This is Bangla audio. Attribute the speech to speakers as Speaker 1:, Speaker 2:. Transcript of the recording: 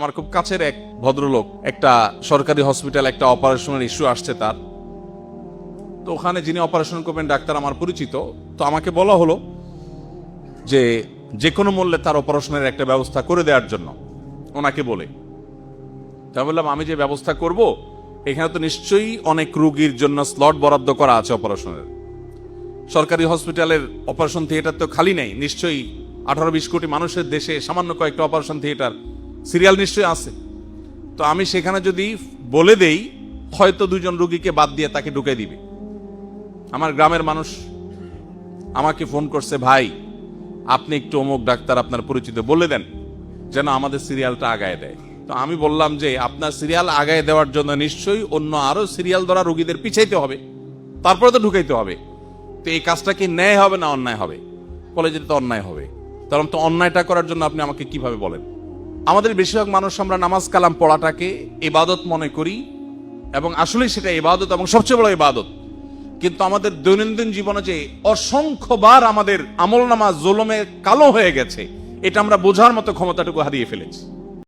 Speaker 1: আমার খুব কাছের এক ভদ্রলোক, একটা সরকারি হসপিটাল, একটা অপারেশনের ইস্যু আসছে তার। তো ওখানে যিনি অপারেশন করবেন, ডাক্তার আমার পরিচিত। তো আমাকে বলা হলো যে যে কোনো মূল্যে তার অপারেশনের একটা ব্যবস্থা করে দেওয়ার জন্য, ওনাকে বলে। তা বললাম, আমি যে ব্যবস্থা করব, এখানে তো নিশ্চয়ই অনেক রুগীর জন্য স্লট বরাদ্দ করা আছে অপারেশনের। সরকারি হসপিটালের অপারেশন থিয়েটার তো খালি নেই, নিশ্চয়ই আঠারো বিশ কোটি মানুষের দেশে সামান্য কয়েকটা অপারেশন থিয়েটার সিরিয়াল নিশ্চয়ই আছে। তো আমি সেখানে যদি বলে দেই, হয়তো দুজন রুগীকে বাদ দিয়ে তাকে ঢুকে দিবে। আমার গ্রামের মানুষ আমাকে ফোন করছে, ভাই, আপনি একটু অমুক ডাক্তার আপনার পরিচিত, বলে দেন যেন আমাদের সিরিয়ালটা আগায় দেয়। তো আমি বললাম যে, আপনার সিরিয়াল আগায় দেওয়ার জন্য নিশ্চয়ই অন্য আরও সিরিয়াল ধরা রুগীদের পিছাইতে হবে। তারপরে তো ঢুকাইতে হবে। তো এই কাজটা কি ন্যায় হবে না অন্যায় হবে? বলে যে, এটা তো অন্যায় হবে। কারণ তো অন্যায়টা করার জন্য আপনি আমাকে কীভাবে বলেন? আমাদের বেশিরভাগ মানুষ আমরা নামাজ কালাম পড়াটাকে ইবাদত মনে করি এবং আসলে সেটা ইবাদত এবং সবচেয়ে বড় ইবাদত। কিন্তু আমাদের দৈনন্দিন জীবনে যে অসংখ্যবার আমাদের আমল নামা জোলমে কালো হয়ে গেছে, এটা আমরা বোঝার মতো ক্ষমতাটুকু হারিয়ে ফেলেছি।